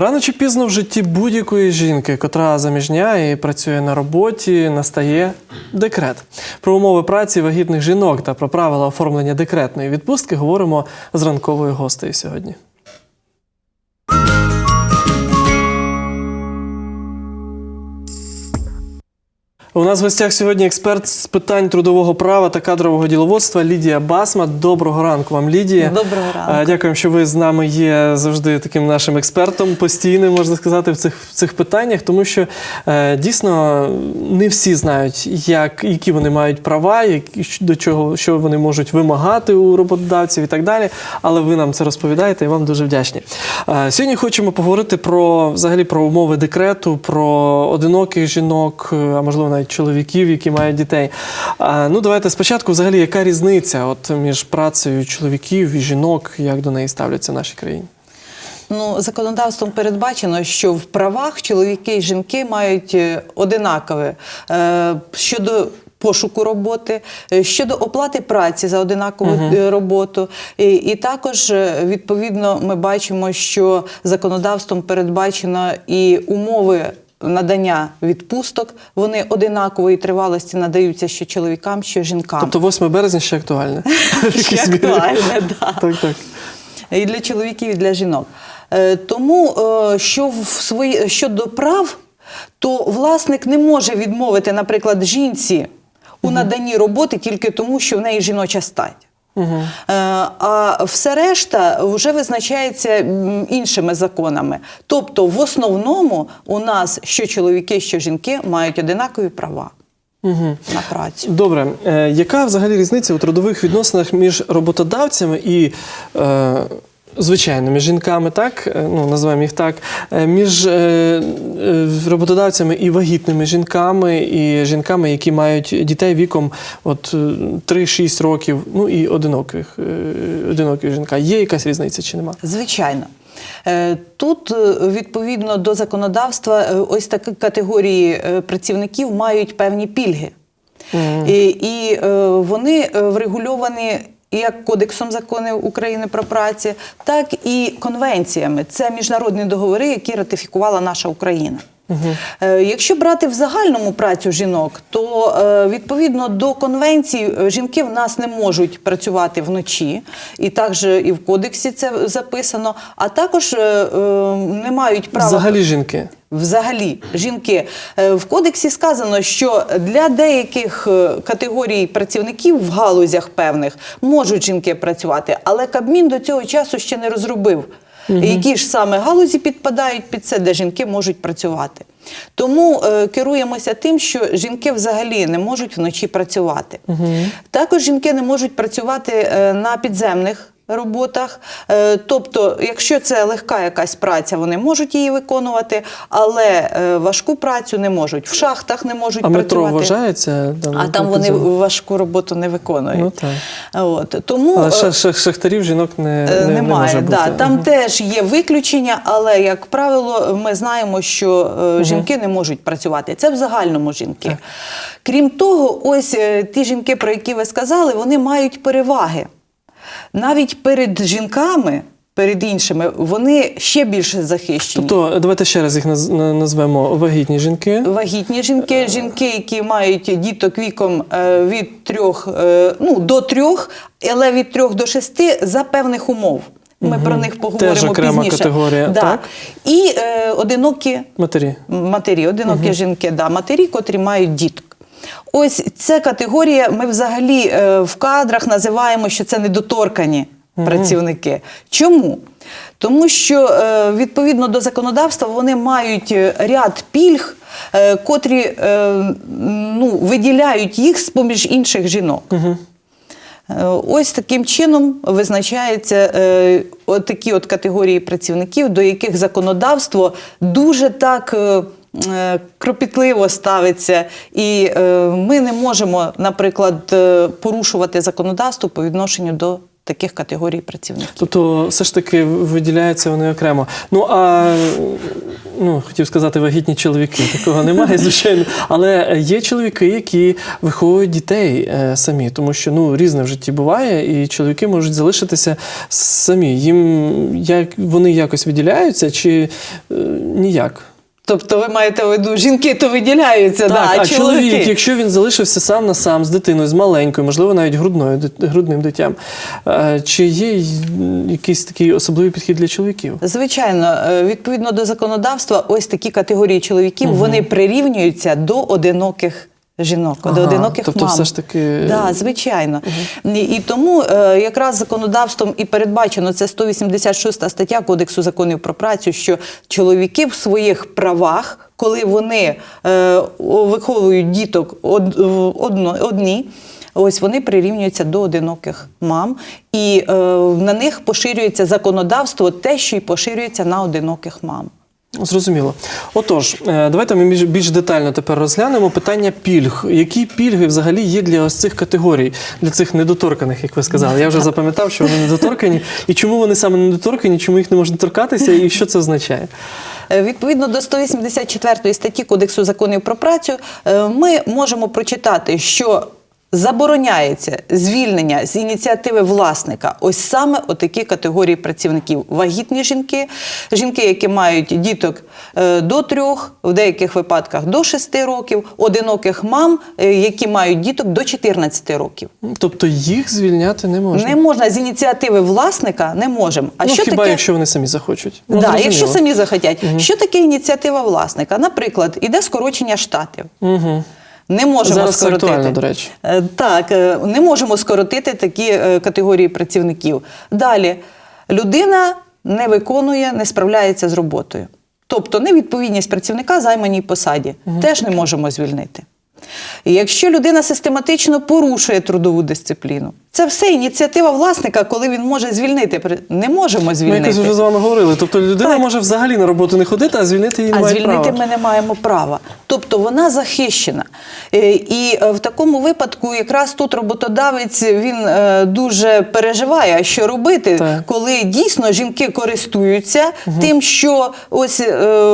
Рано чи пізно в житті будь-якої жінки, котра заміжняє і працює на роботі, настає декрет. Про умови праці вагітних жінок та про правила оформлення декретної відпустки говоримо з ранковою гостею сьогодні. У нас в гостях сьогодні експерт з питань трудового права та кадрового діловодства Лідія Басма. Доброго ранку вам, Лідія. Доброго ранку. Е, Дякуємо, що ви з нами є завжди таким нашим експертом, постійним, можна сказати, в цих, в цих питаннях, тому що е, дійсно не всі знають, як, які вони мають права, які, до чого що вони можуть вимагати у роботодавців і так далі. Але ви нам це розповідаєте і вам дуже вдячні. Е, сьогодні хочемо поговорити про взагалі про умови декрету, про одиноких жінок, а можливо навіть чоловіків, які мають дітей. Е, ну, давайте спочатку, взагалі, яка різниця от між працею чоловіків і жінок, як до неї ставляться в нашій країні? Ну, законодавством передбачено, що в правах чоловіки і жінки мають е, одинакове е, щодо. Пошуку роботи е, щодо оплати праці за одинакову е, роботу, і, і також відповідно ми бачимо, що законодавством передбачено і умови надання відпусток. Вони одинакової тривалості надаються що чоловікам, що жінкам. Тобто 8 березня ще актуальне. Ще актуальне. Так, так. і для чоловіків, і для жінок. Е, Тому е, що в свої, щодо прав, то власник не може відмовити, наприклад, жінці у наданні роботи тільки тому, що в неї жіноча стать. Угу. А все решта вже визначається іншими законами. Тобто, в основному у нас що чоловіки, що жінки мають одинакові права Угу. на працю. Добре, е, яка взагалі різниця у трудових відносинах між роботодавцями і е, звичайними жінками, так? Е, Ну, називаємо їх так, е, між е, роботодавцями і вагітними жінками, і жінками, які мають дітей віком от, е, 3-6 років, ну і одиноких, одиноких жінка. Є якась різниця чи нема? Звичайно. Тут, відповідно до законодавства, ось такі категорії працівників мають певні пільги. І, і е, вони е, врегульовані як Кодексом законів України про праці, так і конвенціями. Це міжнародні договори, які ратифікувала наша Україна. Е, Якщо брати в загальному працю жінок, то е, відповідно до конвенцій е, жінки в нас не можуть працювати вночі, і також і в кодексі це записано, а також не мають права Взагалі жінки. Взагалі, жінки. В кодексі сказано, що для деяких категорій працівників в галузях певних можуть жінки працювати, але Кабмін до цього часу ще не розробив, які ж саме галузі підпадають під це, де жінки можуть працювати. Тому е, керуємося тим, що жінки взагалі не можуть вночі працювати. Також жінки не можуть працювати е, на підземних роботах. Е, Тобто, якщо це легка якась праця, вони можуть її виконувати, але е, важку працю не можуть. В шахтах не можуть А метро працювати. вважається? А там вони важку роботу не виконують. Ну, так. От. Тому Але е, ша- ша- шахтарів жінок не, не, не Немає, може бути. да. там теж є виключення, але як правило, ми знаємо, що е, жінки не можуть працювати. Це в загальному жінки. Крім того, ось ті жінки, про які ви сказали, вони мають переваги. Навіть перед жінками, перед іншими, вони ще більше захищені. Тобто, давайте ще раз їх наз- на- назвемо вагітні жінки. Вагітні жінки, жінки, які мають діток віком е, від трьох е, ну, до трьох, але від трьох до шести за певних умов. Ми про них поговоримо Теж окрема пізніше. категорія, Да. так? І е, одинокі Матері. матері, одинокі жінки, да, матері, котрі мають діток. Ось ця категорія, ми взагалі е, в кадрах називаємо, що це недоторкані працівники. Чому? Тому що е, відповідно до законодавства вони мають е, ряд пільг, котрі ну, виділяють їх з поміж інших жінок. Е, Ось таким чином визначаються е, от такі от категорії працівників, до яких законодавство дуже так е, кропітливо ставиться, і е, ми не можемо, наприклад, е, порушувати законодавство по відношенню до таких категорій працівників. Тобто, все ж таки виділяються вони окремо. Ну а ну, хотів сказати вагітні чоловіки. Такого немає, звичайно. Але є чоловіки, які виховують дітей е, самі, тому що ну, різне в житті буває, і чоловіки можуть залишитися самі. Їм як вони якось виділяються чи е, ніяк. Тобто ви маєте в виду, жінки то виділяються, Так, да, а чоловіки. чоловік, якщо він залишився сам на сам з дитиною, з маленькою, можливо, навіть грудною, грудним дитям, е, чи є якийсь такий особливий підхід для чоловіків? Звичайно, е, відповідно до законодавства, ось такі категорії чоловіків вони прирівнюються до одиноких. Жінок, до одиноких тобто мам. все ж таки- да, звичайно. І, і тому е, якраз законодавством і передбачено це 186 стаття Кодексу законів про працю, що чоловіки в своїх правах, коли вони е, виховують діток од, одно, одні. Ось вони прирівнюються до одиноких мам, і е, на них поширюється законодавство, те, що й поширюється на одиноких мам. Зрозуміло. Отож, е, давайте ми більш, детально тепер розглянемо питання пільг. Які пільги взагалі є для ось цих категорій, для цих недоторканих, як ви сказали? Я вже запам'ятав, що вони недоторкані. І чому вони саме недоторкані, чому їх не можна торкатися, і що це означає? Е, Відповідно до 184 статті Кодексу законів про працю, е, ми можемо прочитати, що забороняється звільнення з ініціативи власника ось саме отакі категорії працівників: вагітні жінки, жінки, які мають діток е, до трьох, в деяких випадках до шести років, одиноких мам, е, які мають діток до 14 років. Тобто їх звільняти не можна. Не можна з ініціативи власника, не можемо. А ну, що хіба таке? якщо вони самі захочуть? Ну, да, якщо самі захотять. Що таке ініціатива власника? Наприклад, іде скорочення штатів. Угу. Не можемо Зараз це скоротити. актуально, до речі. Е, Так, е, не можемо скоротити такі е, категорії працівників. Далі, людина не виконує, не справляється з роботою. Тобто невідповідність працівника займаній посаді теж не можемо звільнити. І Якщо людина систематично порушує трудову дисципліну, це все ініціатива власника, коли він може звільнити. Не можемо Ми звільнити. якось вже з вами говорили. Тобто людина Так. може взагалі на роботу не ходити, а звільнити її А немає звільнити права. ми не маємо права. Тобто вона захищена. Е, І е, в такому випадку якраз тут роботодавець він е, дуже переживає, що робити, Так. коли дійсно жінки користуються тим, що ось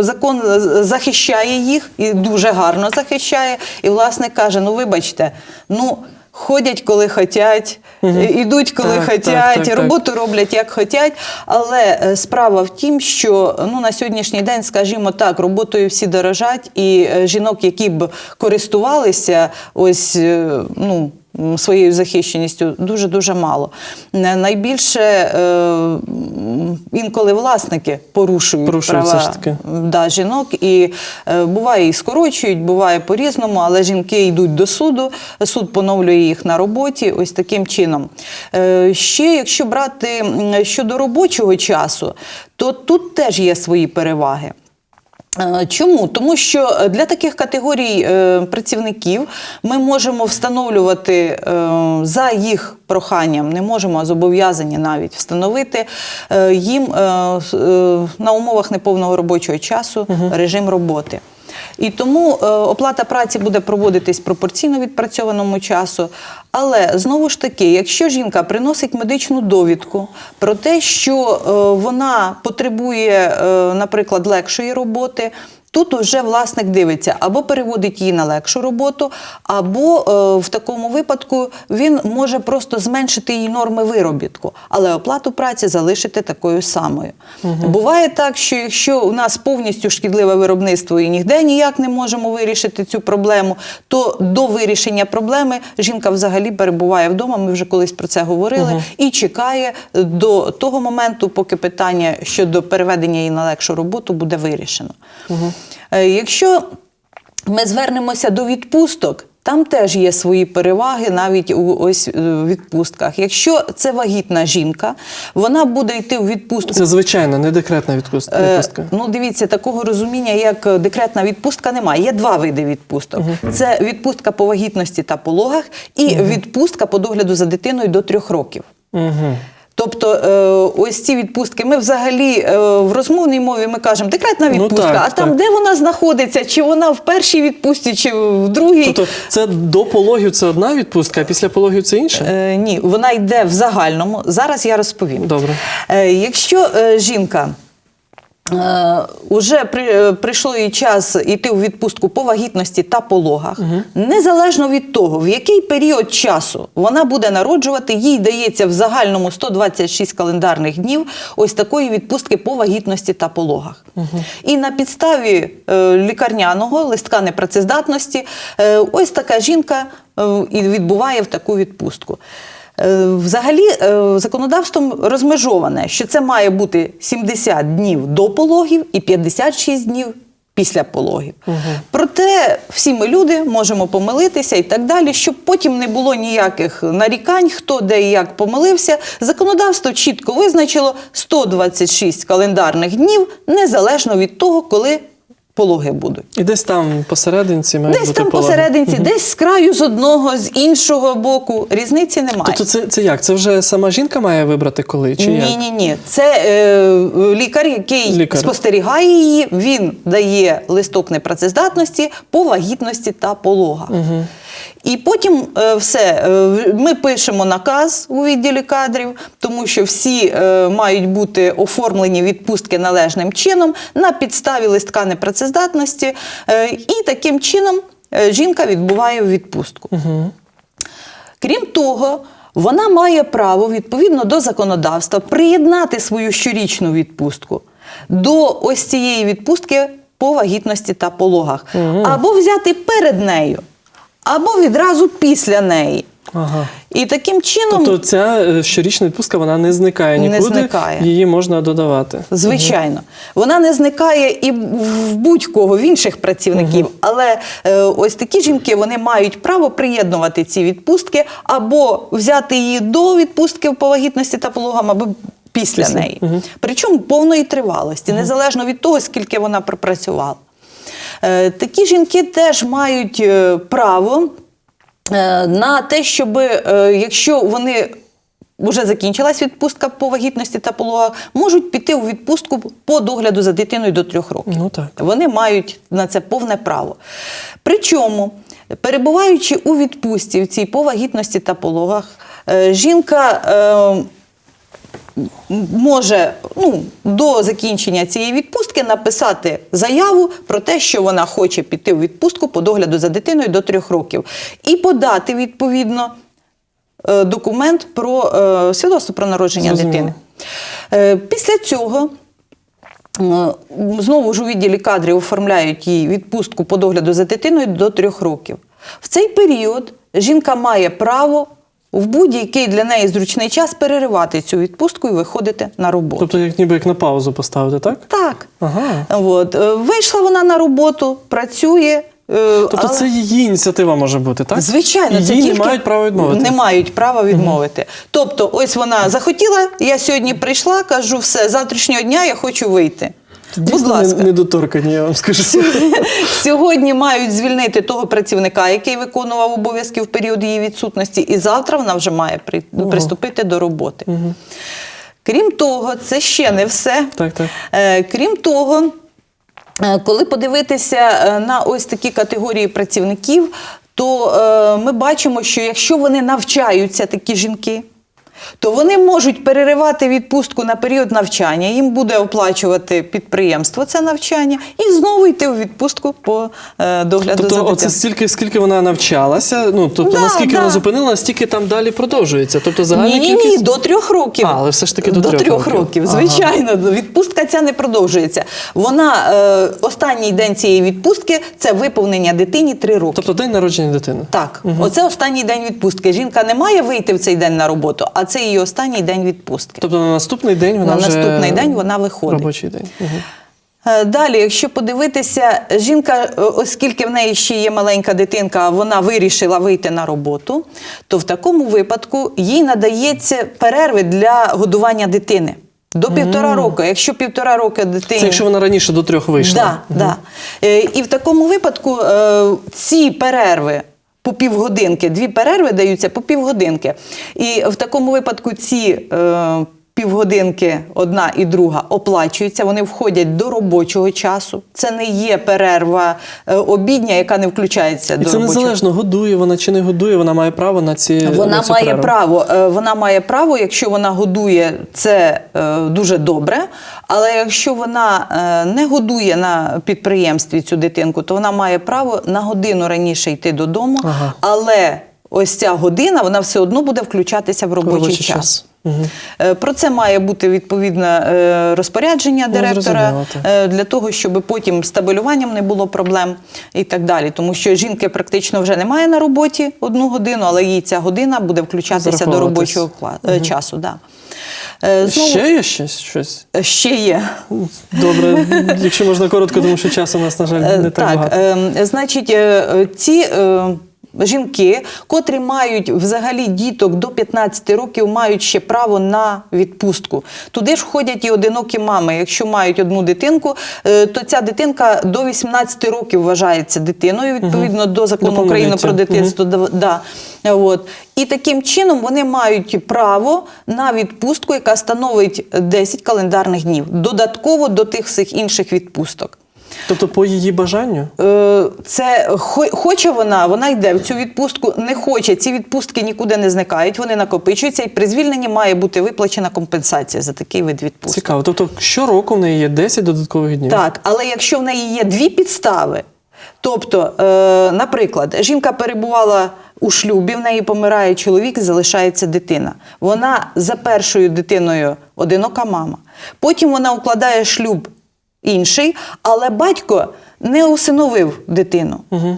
закон захищає їх і дуже гарно захищає. І власник каже: ну вибачте, ну. Ходять, коли хотять, угу. ідуть, коли Так, хотять, так, так, так. роботу роблять як хотять. Але е, справа в тім, що ну на сьогоднішній день, скажімо так, роботою всі дорожать, і е, жінок, які б користувалися ось ну. Своєю захищеністю дуже дуже мало. Найбільше е, інколи власники порушують Порушують права ж таки. да, жінок, і е, буває і скорочують, буває по-різному, але жінки йдуть до суду, суд поновлює їх на роботі. Ось таким чином. Е, ще якщо брати щодо робочого часу, то тут теж є свої переваги. Е, Чому? Тому що е, для таких категорій е, працівників ми можемо встановлювати е, за їх проханням, не можемо, а зобов'язані навіть встановити е, їм е, е, на умовах неповного робочого часу режим роботи. І тому е, оплата праці буде проводитись пропорційно відпрацьованому часу. Але знову ж таки, якщо жінка приносить медичну довідку про те, що е, вона потребує, е, наприклад, легшої роботи. Тут вже власник дивиться або переводить її на легшу роботу, або е, в такому випадку він може просто зменшити її норми виробітку, але оплату праці залишити такою самою. Буває так, що якщо у нас повністю шкідливе виробництво і ніде ніяк не можемо вирішити цю проблему, то до вирішення проблеми жінка взагалі перебуває вдома. Ми вже колись про це говорили, і чекає до того моменту, поки питання щодо переведення її на легшу роботу буде вирішено. Е, Якщо ми звернемося до відпусток. Там теж є свої переваги навіть у ось е, відпустках. Якщо це вагітна жінка, вона буде йти у відпустку. Це звичайна, не декретна відпустка. Е, відпустка. Ну, дивіться, такого розуміння, як е, декретна відпустка, немає. Є два види відпусток: це відпустка по вагітності та пологах, і відпустка по догляду за дитиною до трьох років. Угу. Тобто, е, ось ці відпустки. Ми взагалі е, в розмовній мові ми кажемо декретна Ну, відпустка, так, а там так. де вона знаходиться? Чи вона в першій відпустці, чи в другій? Тобто це до пологів це одна відпустка, а після пологів це інша? Е, ні, вона йде в загальному. Зараз я розповім. Добре. Е, якщо е, жінка Уже при, е, прийшло їй час йти у відпустку по вагітності та пологах. Незалежно від того, в який період часу вона буде народжувати, їй дається в загальному 126 календарних днів ось такої відпустки по вагітності та пологах. І на підставі е, лікарняного листка непрацездатності е, ось така жінка е, і відбуває в таку відпустку. Е, Взагалі, е, законодавством розмежоване, що це має бути 70 днів до пологів і 56 днів після пологів. Проте всі ми люди можемо помилитися і так далі, щоб потім не було ніяких нарікань, хто де і як помилився. Законодавство чітко визначило 126 календарних днів, незалежно від того, коли пологи будуть. І десь там посерединці має Десь бути там пологи. посерединці, десь з краю з одного, з іншого боку. Різниці немає. Тобто це, це як? Це вже сама жінка має вибрати коли? Чи як? Ні, ні, ні. Це е, лікар, який Лікар. спостерігає її, він дає листок непрацездатності по вагітності та пологах. І потім е, все. е, Ми пишемо наказ у відділі кадрів, тому що всі е, мають бути оформлені відпустки належним чином на підставі листка непрацездатності. І таким чином жінка відбуває відпустку. Крім того, вона має право відповідно до законодавства приєднати свою щорічну відпустку до ось цієї відпустки по вагітності та пологах, або взяти перед нею, або відразу після неї. Ага. І таким чином, Тобто ця е, щорічна відпустка вона не зникає Не нікуди, зникає. її можна додавати. звичайно, вона не зникає і в будь-кого в інших працівників, але е, ось такі жінки вони мають право приєднувати ці відпустки або взяти її до відпустки по вагітності та пологам, або після, Після. неї. Причому повної тривалості, незалежно від того, скільки вона пропрацювала. Е, Такі жінки теж мають е, право е, на те, щоб якщо вони вже закінчилась відпустка по вагітності та пологах, можуть піти у відпустку по догляду за дитиною до трьох років. Ну так. Вони мають на це повне право. Причому, перебуваючи у відпустці в цій по вагітності та пологах, жінка. е, Може ну, до закінчення цієї відпустки написати заяву про те, що вона хоче піти у відпустку по догляду за дитиною до трьох років, і подати відповідно е, документ про е, свідоцтво про народження Зрозуміло. дитини. Е, Після цього Знову ж у відділі кадрів оформляють їй відпустку по догляду за дитиною до трьох років. В цей період жінка має право в будь-який для неї зручний час переривати цю відпустку і виходити на роботу. Тобто, як ніби як на паузу поставити, так? Так. Ага. От. е, Вийшла вона на роботу, працює. е, Тобто але- це її ініціатива може бути, так? Звичайно, І це тільки не мають права відмовити. Не мають права відмовити. Тобто, ось вона захотіла, я сьогодні прийшла, кажу, все, з завтрашнього дня я хочу вийти. Будь ласка. недоторкані, я вам скажу. Сьогодні мають звільнити того працівника, який виконував обов'язки в період її відсутності, і завтра вона вже має при- приступити до роботи. Крім того, це ще не все. Так, так. Е, Крім того, е, коли подивитися е, на ось такі категорії працівників, то е, ми бачимо, що якщо вони навчаються, такі жінки, то вони можуть переривати відпустку на період навчання, їм буде оплачувати підприємство це навчання, і знову йти у відпустку по е, догляду за Тобто, дитиною. оце стільки, скільки вона навчалася, ну тобто Да, наскільки да. вона зупинила, стільки там далі продовжується. Тобто загальна Ні, ні, ні, до трьох років. А, але все ж таки до трьох трьох років. років. Ага. Звичайно, відпустка ця не продовжується. Вона е, останній день цієї відпустки це виповнення дитині три роки. Тобто день народження дитини. Так, оце останній день відпустки. Жінка не має вийти в цей день на роботу, а це її останній день відпустки. Тобто на наступний день вона На вже... наступний день вона виходить. Робочий день. Угу. Далі, якщо подивитися, жінка, е, оскільки в неї ще є маленька дитинка, вона вирішила вийти на роботу, то в такому випадку їй надається перерви для годування дитини до півтора року. Якщо півтора року дитині Це якщо вона раніше до трьох вийшла. Да, да. Е, І в такому випадку ці перерви. По півгодинки, дві перерви даються по півгодинки. І в такому випадку ці е, Півгодинки одна і друга оплачуються, вони входять до робочого часу. Це не є перерва е, обідня, яка не включається І до це робочого незалежно, годує вона чи не годує, вона має право на ці на Вона цю має перерву. право. е, Вона має право, якщо вона годує, це е, дуже добре. Але якщо вона не годує на підприємстві цю дитинку, то вона має право на годину раніше йти додому. Ага. Але ось ця година вона все одно буде включатися в робочий, Робочий час. час. Е, Про це має бути відповідне е, розпорядження Ну, директора е, для того, щоб потім з табелюванням не було проблем і так далі. Тому що жінки практично вже немає на роботі одну годину, але їй ця година буде включатися до робочого е, часу. Да. Знову, Ще є щось? щось? ще є. Добре, якщо можна коротко, тому що часу у нас, на жаль, не так, так, багато. е, значить, е, е, ці. е, Жінки, котрі мають взагалі діток до 15 років, мають ще право на відпустку. Туди ж входять і одинокі мами. Якщо мають одну дитинку, е, то ця дитинка до 18 років вважається дитиною відповідно до закону України про дитинство. Да, да. От. І таким чином вони мають право на відпустку, яка становить 10 календарних днів, додатково до тих всіх інших відпусток. Тобто, по її бажанню? Е, Це хоче вона, вона йде в цю відпустку, не хоче. Ці відпустки нікуди не зникають, вони накопичуються, і при звільненні має бути виплачена компенсація за такий вид відпустки. Цікаво. Тобто, щороку в неї є 10 додаткових днів. Так, але якщо в неї є дві підстави, тобто, е, наприклад, жінка перебувала у шлюбі, в неї помирає чоловік, залишається дитина. Вона за першою дитиною одинока мама. Потім вона укладає шлюб інший, але батько не усиновив дитину. Угу.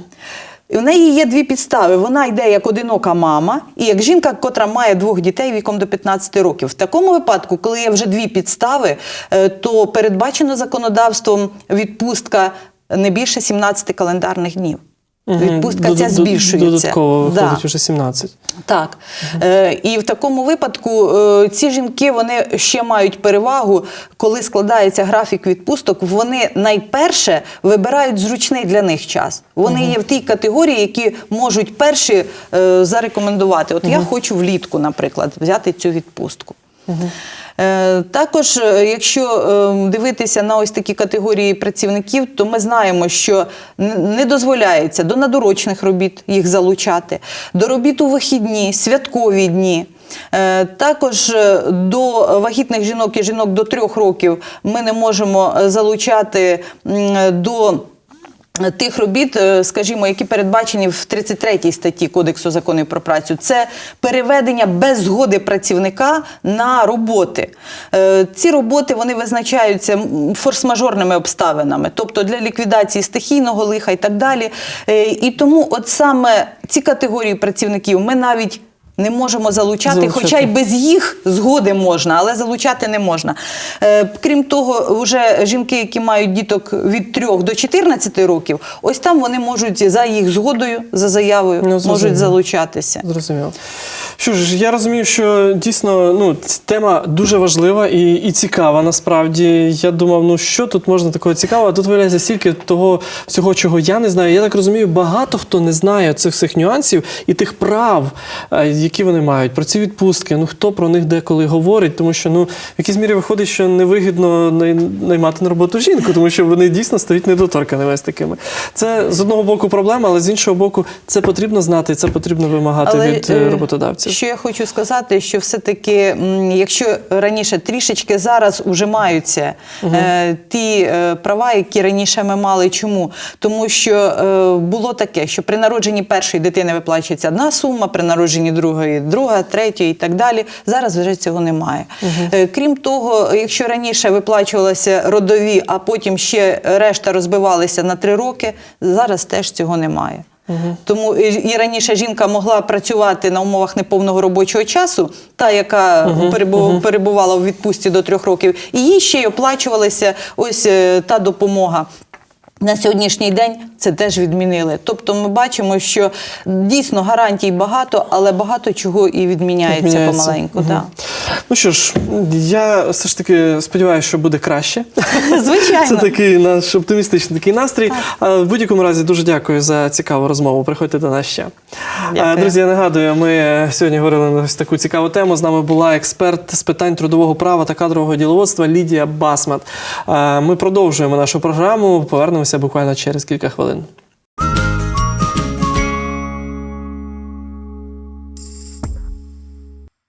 І в неї є дві підстави. Вона йде як одинока мама і як жінка, котра має двох дітей віком до 15 років. В такому випадку, коли є вже дві підстави, е, то передбачено законодавством відпустка не більше 17 календарних днів. Відпустка ця збільшується. Додатково Да. виходить вже 17. Так. Е, і в такому випадку е, ці жінки вони ще мають перевагу, коли складається графік відпусток, вони найперше вибирають зручний для них час. Вони є в тій категорії, які можуть перші е, зарекомендувати. От я хочу влітку, наприклад, взяти цю відпустку. Е, Також, е, якщо е, дивитися на ось такі категорії працівників, то ми знаємо, що не дозволяється до надурочних робіт їх залучати, до робіт у вихідні, святкові дні. Е, Також до вагітних жінок і жінок до трьох років ми не можемо залучати до. Тих робіт, е, скажімо, які передбачені в 33 статті Кодексу законів про працю, це переведення без згоди працівника на роботи. Е, Ці роботи вони визначаються форс-мажорними обставинами, тобто для ліквідації стихійного лиха і так далі. Е, І тому, от саме ці категорії працівників ми навіть не можемо залучати, Залучати. хоча й без їх згоди можна, але залучати не можна. Е, крім того, вже жінки, які мають діток від 3 до 14 років, ось там вони можуть за їх згодою, за заявою, Ну, можуть залучатися. Зрозуміло. Що ж, я розумію, що дійсно ну, тема дуже важлива і, і цікава. Насправді, я думав, ну що тут можна такого цікавого, а тут виявляється стільки того всього, чого я не знаю. Я так розумію, багато хто не знає цих всіх нюансів і тих прав, е, які вони мають, про ці відпустки. Ну хто про них деколи говорить, тому що ну в якійсь мірі виходить, що невигідно най- наймати на роботу жінку, тому що вони дійсно стають недоторканими з такими. Це з одного боку проблема, але з іншого боку, це потрібно знати, це потрібно вимагати від е, е, роботодавців. Що я хочу сказати, що все-таки, якщо раніше трішечки зараз ужимаються е, ті е, права, які раніше ми мали. Чому? Тому що е, було таке, що при народженні першої дитини виплачується одна сума, при народженні другої друга, третьої і так далі. Зараз вже цього немає. Е, крім того, якщо раніше виплачувалися родові, а потім ще решта розбивалися на три роки, зараз теж цього немає. Тому і, раніше жінка могла працювати на умовах неповного робочого часу, та яка перебу- перебувала у відпустці до трьох років, і їй ще й оплачувалася ось е, та допомога. На сьогоднішній день це теж відмінили. Тобто ми бачимо, що дійсно гарантій багато, але багато чого і відміняється, Відміняється. помаленьку. Угу. Да. Ну що ж, я все ж таки сподіваюся, що буде краще. Звичайно. Це такий наш оптимістичний такий настрій. А в будь-якому разі дуже дякую за цікаву розмову. Приходьте до нас ще. Дякую. Друзі, я нагадую, ми сьогодні говорили на ось таку цікаву тему. З нами була експерт з питань трудового права та кадрового діловодства Лідія Басмат. Ми продовжуємо нашу програму. Повернемося буквально через кілька хвилин.